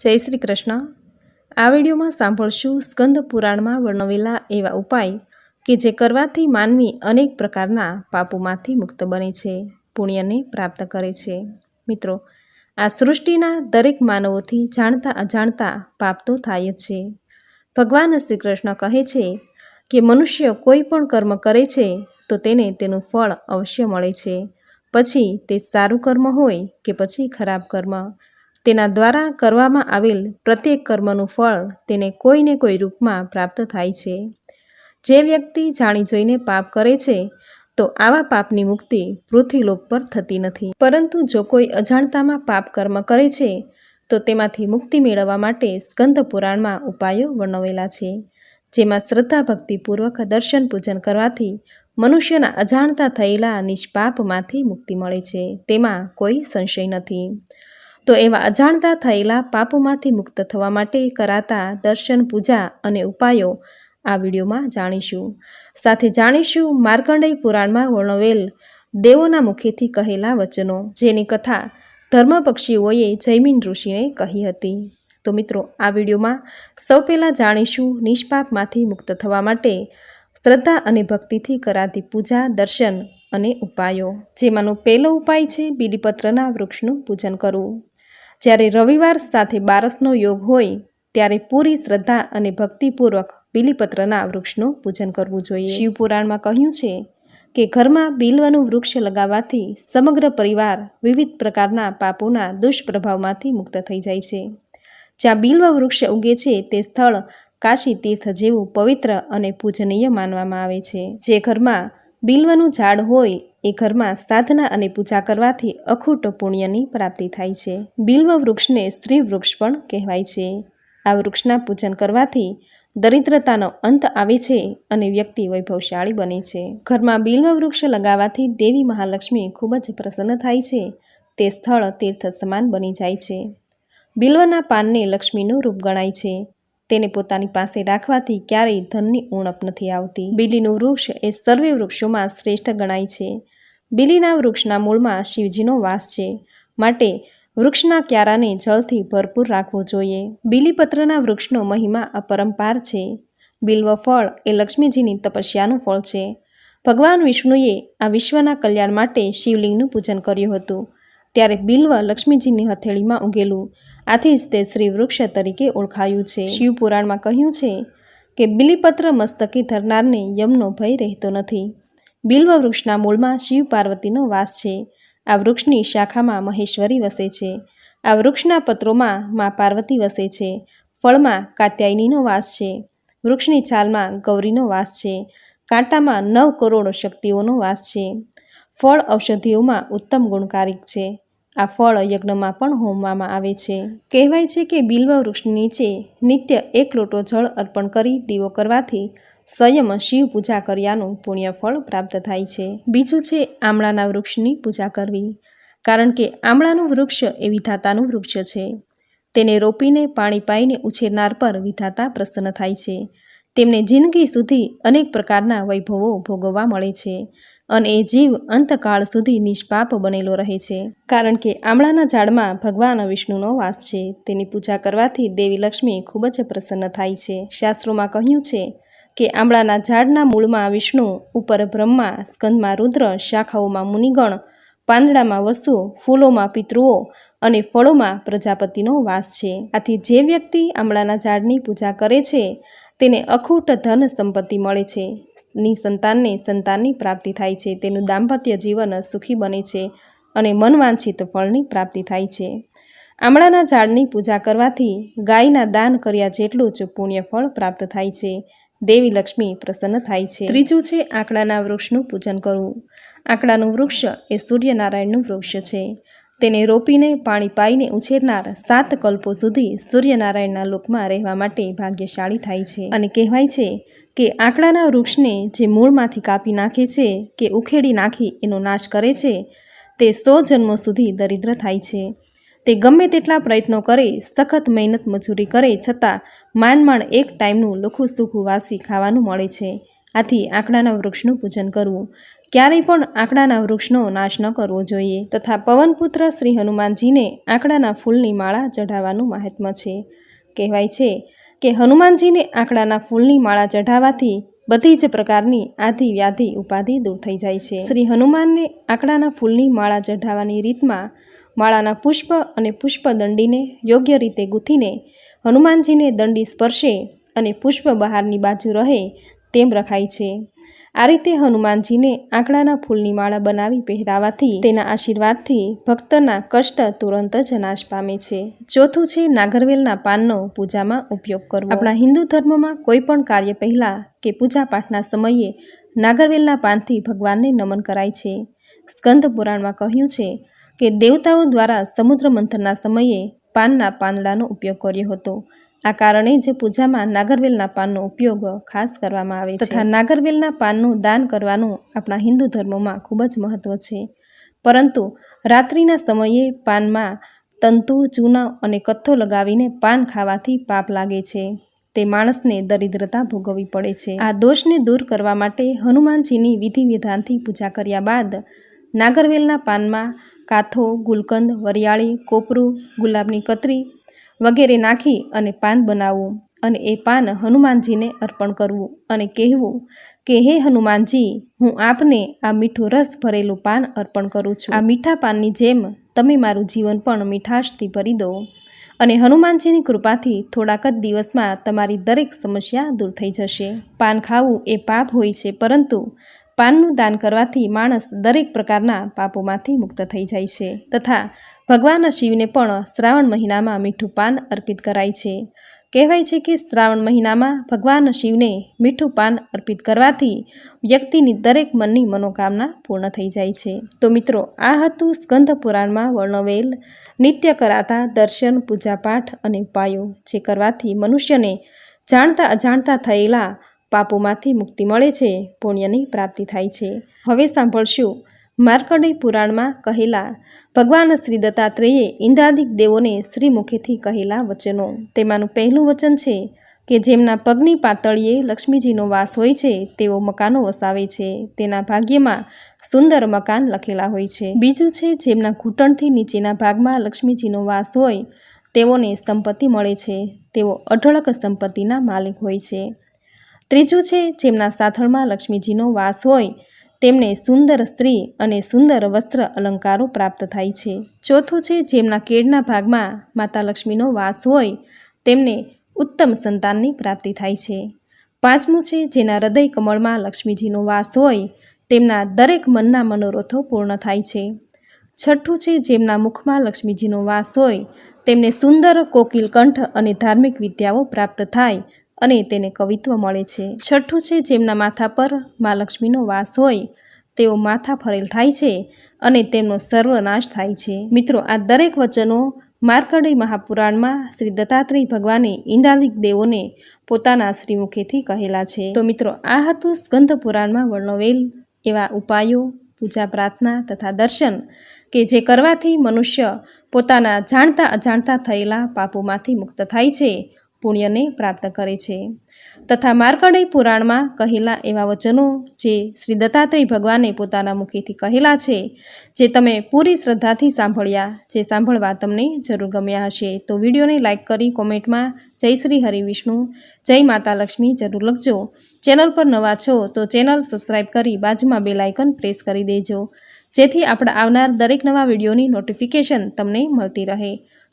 જય શ્રી કૃષ્ણ. આ વિડીયોમાં સાંભળશું સ્કંદ પુરાણમાં વર્ણવેલા એવા ઉપાય કે જે કરવાથી માનવી અનેક પ્રકારના પાપોમાંથી મુક્ત બને છે, પુણ્યને પ્રાપ્ત કરે છે. મિત્રો, આ સૃષ્ટિના દરેક માનવોથી જાણતા અજાણતા પાપ તો થાય જ છે. ભગવાન શ્રી કૃષ્ણ કહે છે કે મનુષ્ય કોઈ પણ કર્મ કરે છે તો તેને તેનું ફળ અવશ્ય મળે છે. પછી તે સારું કર્મ હોય કે પછી ખરાબ કર્મ. તેના દ્વારા કરવામાં આવેલ પ્રત્યેક કર્મનું ફળ તેને કોઈને કોઈ રૂપમાં પ્રાપ્ત થાય છે. જે વ્યક્તિ જાણી જોઈને પાપ કરે છે, તો આવા પાપની મુક્તિ પૃથ્વીલોક પર થતી નથી. પરંતુ જો કોઈ અજાણતામાં પાપ કર્મ કરે છે, તો તેમાંથી મુક્તિ મેળવવા માટે સ્કંદ પુરાણમાં ઉપાયો વર્ણવેલા છે, જેમાં શ્રદ્ધા ભક્તિપૂર્વક દર્શન પૂજન કરવાથી મનુષ્યના અજાણતા થયેલા નિષ્પાપમાંથી મુક્તિ મળે છે. તેમાં કોઈ સંશય નથી. તો એવા અજાણતા થયેલા પાપોમાંથી મુક્ત થવા માટે કરાતા દર્શન, પૂજા અને ઉપાયો આ વિડીયોમાં જાણીશું. સાથે જાણીશું માર્કંડેય પુરાણમાં વર્ણવેલ દેવોના મુખેથી કહેલા વચનો, જેની કથા ધર્મપક્ષીઓએ જૈમિન ઋષિને કહી હતી. તો મિત્રો, આ વિડીયોમાં સૌ પહેલાં જાણીશું નિષ્પાપમાંથી મુક્ત થવા માટે શ્રદ્ધા અને ભક્તિથી કરાતી પૂજા, દર્શન અને ઉપાયો, જેમાંનો પહેલો ઉપાય છે બીલીપત્રના વૃક્ષનું પૂજન કરવું. જ્યારે રવિવાર સાથે બારસનો યોગ હોય, ત્યારે પૂરી શ્રદ્ધા અને ભક્તિપૂર્વક બીલીપત્રના વૃક્ષનું પૂજન કરવું જોઈએ. શિવપુરાણમાં કહ્યું છે કે ઘરમાં બિલવાનું વૃક્ષ લગાવવાથી સમગ્ર પરિવાર વિવિધ પ્રકારના પાપોના દુષ્પ્રભાવમાંથી મુક્ત થઈ જાય છે. જ્યાં બિલ્વ વૃક્ષ ઉગે છે, તે સ્થળ કાશી તીર્થ જેવું પવિત્ર અને પૂજનીય માનવામાં આવે છે, જે ઘરમાં બિલ્વનું ઝાડ હોય એ ઘરમાં સાધના અને પૂજા કરવાથી અખૂટ પુણ્યની પ્રાપ્તિ થાય છે. બિલ્વ વૃક્ષને સ્ત્રી વૃક્ષ પણ કહેવાય છે. આ વૃક્ષના પૂજન કરવાથી દરિદ્રતાનો અંત આવે છે અને વ્યક્તિ વૈભવશાળી બને છે. ઘરમાં બિલ્વ વૃક્ષ લગાવવાથી દેવી મહાલક્ષ્મી ખૂબ જ પ્રસન્ન થાય છે. તે સ્થળ તીર્થ સમાન બની જાય છે. બિલ્વના પાનને લક્ષ્મીનું રૂપ ગણાય છે. તેને પોતાની પાસે રાખવાથી ક્યારેય ધનની ઉણપ નથી આવતી. બીલીનું વૃક્ષ એ સર્વે વૃક્ષોમાં શ્રેષ્ઠ ગણાય છે. બીલીના વૃક્ષના મૂળમાં શિવજીનો વાસ છે. માટે વૃક્ષના ક્યારાને જળથી ભરપૂર રાખવો જોઈએ. બીલીપત્રના વૃક્ષનો મહિમા અપરંપાર છે. બિલ્વ ફળ એ લક્ષ્મીજીની તપસ્યાનું ફળ છે. ભગવાન વિષ્ણુએ આ વિશ્વના કલ્યાણ માટે શિવલિંગનું પૂજન કર્યું હતું. ત્યારે બિલ્વ લક્ષ્મીજીની હથેળીમાં ઉગેલું આથી જ તે શ્રી વૃક્ષ તરીકે ઓળખાયું છે. શિવપુરાણમાં કહ્યું છે કે બિલીપત્ર મસ્તકે ધરનારને યમનો ભય રહેતો નથી. બિલ્વ વૃક્ષના મૂળમાં શિવ પાર્વતીનો વાસ છે. આ વૃક્ષની શાખામાં મહેશ્વરી વસે છે. આ વૃક્ષના પત્રોમાં મા પાર્વતી વસે છે. ફળમાં કાત્યાયનીનો વાસ છે. વૃક્ષની છાલમાં ગૌરીનો વાસ છે. કાંટામાં નવ કરોડ શક્તિઓનો વાસ છે. ફળ ઔષધિઓમાં ઉત્તમ ગુણકારિક છે. આ ફળ યજ્ઞમાં પણ હોમવામાં આવે છે. કહેવાય છે કે બિલ્વ વૃક્ષ નીચે નિત્ય એક લોટો જળ અર્પણ કરી દીવો કરવાથી સંયમ શિવ પૂજા કર્યાનું પુણ્ય ફળ પ્રાપ્ત થાય છે. બીજું છે આમળાના વૃક્ષની પૂજા કરવી. કારણ કે આમળાનું વૃક્ષ એ વિધાતાનું વૃક્ષ છે. તેને રોપીને પાણી પાઈને ઉછેરનાર પર વિધાતા પ્રસન્ન થાય છે. તેમને જિંદગી સુધી અનેક પ્રકારના વૈભવો ભોગવવા મળે છે. અને એ જીવ અંતકાળ સુધી નિષ્પાપ બનેલો રહે છે. કારણ કે આમળાના ઝાડમાં ભગવાન વિષ્ણુનો વાસ છે. તેની પૂજા કરવાથી દેવી લક્ષ્મી ખૂબ જ પ્રસન્ન થાય છે. શાસ્ત્રોમાં કહ્યું છે કે આમળાના ઝાડના મૂળમાં વિષ્ણુ, ઉપર બ્રહ્મા, સ્કંદમાં રુદ્ર, શાખાઓમાં મુનિગણ, પાંદડામાં વસુ, ફૂલોમાં પિતૃઓ અને ફળોમાં પ્રજાપતિનો વાસ છે. આથી જે વ્યક્તિ આમળાના ઝાડની પૂજા કરે છે તેને અખૂટ ધન સંપત્તિ મળે છે. ની સંતાનને સંતાનની પ્રાપ્તિ થાય છે. તેનું દાંપત્ય જીવન સુખી બને છે અને મનવાંછિત ફળની પ્રાપ્તિ થાય છે. આમળાના ઝાડની પૂજા કરવાથી ગાયના દાન કર્યા જેટલું જ પુણ્ય ફળ પ્રાપ્ત થાય છે. દેવી લક્ષ્મી પ્રસન્ન થાય છે. ત્રીજું છે આંકડાના વૃક્ષનું પૂજન કરવું. આંકડાનું વૃક્ષ એ સૂર્યનારાયણનું વૃક્ષ છે. તેને રોપીને પાણી પાઈને ઉછેરનાર સાત કલ્પો સુધી સૂર્યનારાયણના લોકમાં રહેવા માટે ભાગ્યશાળી થાય છે. અને કહેવાય છે કે આંકડાના વૃક્ષને જે મૂળમાંથી કાપી નાખે છે કે ઉખેડી નાખી એનો નાશ કરે છે, તે સો જન્મો સુધી દરિદ્ર થાય છે. તે ગમે તેટલા પ્રયત્નો કરે, સખત મહેનત મજૂરી કરે છતાં માંડ માંડ એક ટાઈમનું લુખું સૂખું વાસી ખાવાનું મળે છે. આથી આંકડાના વૃક્ષનું પૂજન કરવું. ક્યારેય પણ આંકડાના વૃક્ષનો નાશ ન કરવો જોઈએ તથા પવનપુત્ર શ્રી હનુમાનજીને આંકડાના ફૂલની માળા ચઢાવવાનું મહાત્મ્ય છે. કહેવાય છે કે હનુમાનજીને આંકડાના ફૂલની માળા ચઢાવવાથી બધી જ પ્રકારની આધિ વ્યાધિ ઉપાધિ દૂર થઈ જાય છે. શ્રી હનુમાનને આંકડાના ફૂલની માળા ચઢાવવાની રીતમાં માળાના પુષ્પ અને પુષ્પદંડીને યોગ્ય રીતે ગૂંથીને હનુમાનજીને દંડી સ્પર્શે અને પુષ્પ બહારની બાજુ રહે તેમ રખાય છે. આ રીતે હનુમાનજીને આંકડાના ફૂલની માળા બનાવી પહેરાવાથી તેના આશીર્વાદથી ભક્તના કષ્ટ તુરંત જ નાશ પામે છે. ચોથું છે નાગરવેલના પાનનો પૂજામાં ઉપયોગ કરવો. આપણા હિન્દુ ધર્મમાં કોઈ પણ કાર્ય પહેલાં કે પૂજા પાઠના સમયે નાગરવેલના પાનથી ભગવાનને નમન કરાય છે. સ્કંદ પુરાણમાં કહ્યું છે કે દેવતાઓ દ્વારા સમુદ્ર મંથનના સમયે પાનના પાંદડાનો ઉપયોગ કર્યો હતો. આ કારણે જ પૂજામાં નાગરવેલના પાનનો ઉપયોગ ખાસ કરવામાં આવે છે. તથા નાગરવેલના પાનનું દાન કરવાનું આપણા હિન્દુ ધર્મમાં ખૂબ જ મહત્વ છે. પરંતુ રાત્રિના સમયે પાનમાં તંતુ, ચૂના અને કથ્થો લગાવીને પાન ખાવાથી પાપ લાગે છે. તે માણસને દરિદ્રતા ભોગવવી પડે છે. આ દોષને દૂર કરવા માટે હનુમાનજીની વિધિ વિધાનથી પૂજા કર્યા બાદ નાગરવેલના પાનમાં કાથો, ગુલકંદ, વરિયાળી, કોપરું, ગુલાબની કતરી વગેરે નાખી અને પાન બનાવવું અને એ પાન હનુમાનજીને અર્પણ કરવું અને કહેવું કે, હે હનુમાનજી, હું આપને આ મીઠું રસ ભરેલું પાન અર્પણ કરું છું. આ મીઠા પાનની જેમ તમે મારું જીવન પણ મીઠાશથી ભરી દો. અને હનુમાનજીની કૃપાથી થોડાક જ દિવસમાં તમારી દરેક સમસ્યા દૂર થઈ જશે. પાન ખાવું એ પાપ હોય છે, પરંતુ પાનનું દાન કરવાથી માણસ દરેક પ્રકારના પાપોમાંથી મુક્ત થઈ જાય છે તથા ભગવાન શિવને પણ શ્રાવણ મહિનામાં મીઠું પાન અર્પિત કરાય છે. કહેવાય છે કે શ્રાવણ મહિનામાં ભગવાન શિવને મીઠું પાન અર્પિત કરવાથી વ્યક્તિની દરેક મનની મનોકામના પૂર્ણ થઈ જાય છે. તો મિત્રો, આ હતું સ્કંદ પુરાણમાં વર્ણવેલ નિત્ય કરાતા દર્શન, પૂજાપાઠ અને ઉપાયો, જે કરવાથી મનુષ્યને જાણતા અજાણતા થયેલા પાપોમાંથી મુક્તિ મળે છે, પુણ્યની પ્રાપ્તિ થાય છે. હવે સાંભળશું માર્કંડેય પુરાણમાં કહેલા, ભગવાન શ્રી દત્તાત્રેયે ઇન્દ્રાદિક દેવોને શ્રી મુખેથી કહેલા વચનો. તેમાંનું પહેલું વચન છે કે જેમના પગની પાતળીએ લક્ષ્મીજીનો વાસ હોય છે, તેઓ મકાનો વસાવે છે. તેના ભાગ્યમાં સુંદર મકાન લખેલા હોય છે. બીજું છે, જેમના ઘૂંટણથી નીચેના ભાગમાં લક્ષ્મીજીનો વાસ હોય, તેઓને સંપત્તિ મળે છે. તેઓ અઢળક સંપત્તિના માલિક હોય છે. ત્રીજું છે, જેમના સાથળમાં લક્ષ્મીજીનો વાસ હોય તેમને સુંદર સ્ત્રી અને સુંદર વસ્ત્ર અલંકારો પ્રાપ્ત થાય છે. ચોથું છે, જેમના કેળના ભાગમાં માતા લક્ષ્મીનો વાસ હોય, તેમને ઉત્તમ સંતાનની પ્રાપ્તિ થાય છે. પાંચમું છે, જેના હૃદય કમળમાં લક્ષ્મીજીનો વાસ હોય, તેમના દરેક મનના મનોરથો પૂર્ણ થાય છે. છઠ્ઠું છે, જેમના મુખમાં લક્ષ્મીજીનો વાસ હોય, તેમને સુંદર કોકિલ કંઠ અને ધાર્મિક વિદ્યાઓ પ્રાપ્ત થાય અને તેને કવિત્વ મળે છે. છઠ્ઠું છે, જેમના માથા પર મા લક્ષ્મીનો વાસ હોય, તેઓ માથા ફરેલ થાય છે અને તેમનો સર્વનાશ થાય છે. મિત્રો, આ દરેક વચનો માર્કંડેય મહાપુરાણમાં શ્રી દત્તાત્રેય ભગવાને ઇન્દ્રાદિક દેવોને પોતાના શ્રીમુખેથી કહેલા છે. તો મિત્રો, આ હતું સ્કંદ પુરાણમાં વર્ણવેલ એવા ઉપાયો, પૂજા પ્રાર્થના તથા દર્શન કે જે કરવાથી મનુષ્ય પોતાના જાણતા અજાણતા થયેલા પાપોમાંથી મુક્ત થાય છે. પુણ્યને પ્રાપ્ત કરે છે. તથા માર્કંડેય પુરાણમાં કહેલા એવા વચનો જે શ્રી દત્તાત્રેય ભગવાને પોતાના મુખેથી કહેલા છે, જે તમે પૂરી શ્રદ્ધાથી સાંભળ્યા, જે સાંભળવા તમને જરૂર ગમ્યા હશે. તો વિડીયોને લાઇક કરી કોમેન્ટમાં જય શ્રી હરિ વિષ્ણુ, જય માતા લક્ષ્મી જરૂર લખજો. ચેનલ પર નવા છો તો ચેનલ સબસ્ક્રાઈબ કરી બાજુમાં બે લાઇકન પ્રેસ કરી દેજો. જેથી આપણા આવનાર દરેક નવા વિડીયોની નોટિફિકેશન તમને મળતી રહે.